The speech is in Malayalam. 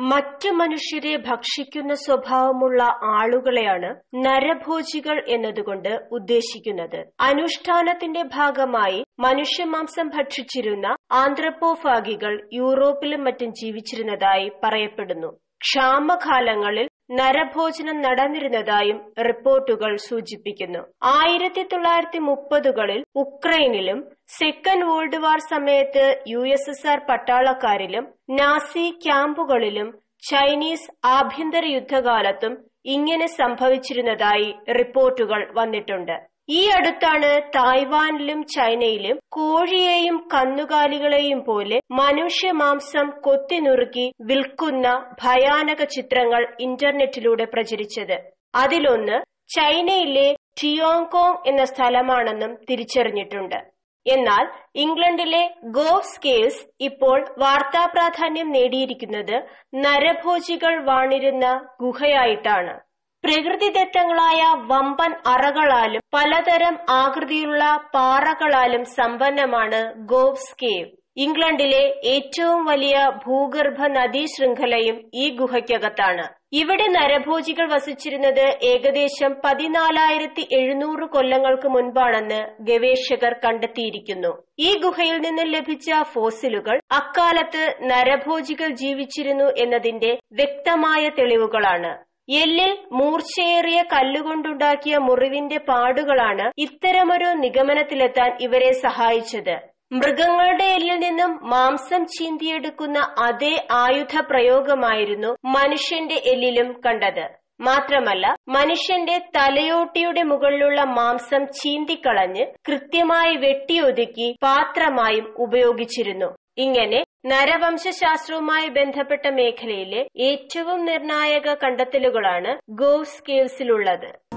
മറ്റു മനുഷ്യരെ ഭക്ഷിക്കുന്ന സ്വഭാവമുള്ള ആളുകളെയാണ് നരഭോജികൾ എന്നതുകൊണ്ട് ഉദ്ദേശിക്കുന്നത്. അനുഷ്ഠാനത്തിന്റെ ഭാഗമായി മനുഷ്യമാംസം ഭക്ഷിച്ചിരുന്ന ആന്ത്രപ്പോഫാഗികൾ യൂറോപ്പിലും മറ്റും ജീവിച്ചിരുന്നതായി പറയപ്പെടുന്നു. ക്ഷാമകാലങ്ങളിൽ നരഭോജനം നടന്നിരുന്നതായും റിപ്പോർട്ടുകൾ സൂചിപ്പിക്കുന്നു. ആയിരത്തി തൊള്ളായിരത്തി മുപ്പതുകളിൽ ഉക്രൈനിലും സെക്കൻഡ് വേൾഡ് വാർ സമയത്ത് യു എസ് എസ് ആർ പട്ടാളക്കാരിലും നാസി ക്യാമ്പുകളിലും ചൈനീസ് ആഭ്യന്തര യുദ്ധകാലത്തും ഇങ്ങനെ സംഭവിച്ചിരുന്നതായി റിപ്പോർട്ടുകൾ വന്നിട്ടുണ്ട്. ഈ അടുത്താണ് തായ്വാനിലും ചൈനയിലും കോഴിയെയും കന്നുകാലികളെയും പോലെ മനുഷ്യ മനുഷ്യമാംസം കൊത്തിനുറുക്കി വിൽക്കുന്ന ഭയാനക ചിത്രങ്ങൾ ഇന്റർനെറ്റിലൂടെ പ്രചരിച്ചത്. അതിലൊന്ന് ചൈനയിലെ ടിയോങ്കോങ് എന്ന സ്ഥലമാണെന്നും തിരിച്ചറിഞ്ഞിട്ടുണ്ട്. എന്നാൽ ഇംഗ്ലണ്ടിലെ ഗോ സ്കേസ് ഇപ്പോൾ വാർത്താ പ്രാധാന്യം നേടിയിരിക്കുന്നത് നരഭോജികൾ വാണിരുന്ന ഗുഹയായിട്ടാണ്. പ്രകൃതിദത്തങ്ങളായ വമ്പൻ അറകളാലും പലതരം ആകൃതിയുള്ള പാറകളാലും സമ്പന്നമാണ് ഗോവ്സ് കേവ് ഇംഗ്ലണ്ടിലെ ഏറ്റവും വലിയ ഭൂഗർഭ നദീ ശൃംഖലയും ഈ ഗുഹയ്ക്കകത്താണ്. ഇവിടെ നരഭോജികൾ വസിച്ചിരുന്നത് ഏകദേശം പതിനാലായിരത്തി എഴുന്നൂറ് കൊല്ലങ്ങൾക്ക് മുൻപാണെന്ന് ഗവേഷകർ കണ്ടെത്തിയിരിക്കുന്നു. ഈ ഗുഹയിൽ നിന്ന് ലഭിച്ച ഫോസിലുകൾ അക്കാലത്ത് നരഭോജികൾ ജീവിച്ചിരുന്നു എന്നതിന്റെ വ്യക്തമായ തെളിവുകളാണ്. എല്ലിൽ മൂർച്ചയേറിയ കല്ലുകൊണ്ടുണ്ടാക്കിയ മുറിവിന്റെ പാടുകളാണ് ഇത്തരമൊരു നിഗമനത്തിലെത്താൻ ഇവരെ സഹായിച്ചത്. മൃഗങ്ങളുടെ എല്ലിൽ നിന്നും മാംസം ചീന്തിയെടുക്കുന്ന അതേ ആയുധ പ്രയോഗമായിരുന്നു മനുഷ്യന്റെ എല്ലിലും കണ്ടത്. മാത്രമല്ല മനുഷ്യന്റെ തലയോട്ടിയുടെ മുകളിലുള്ള മാംസം ചീന്തിക്കളഞ്ഞ് കൃത്യമായി വെട്ടിയൊതുക്കി പാത്രമായും ഉപയോഗിച്ചിരുന്നു. ഇങ്ങനെ നരവംശാസ്ത്രവുമായി ബന്ധപ്പെട്ട മേഖലയിലെ ഏറ്റവും നിർണായക കണ്ടെത്തലുകളാണ് ഗോവ്സ് കേവ്സിലുള്ളത്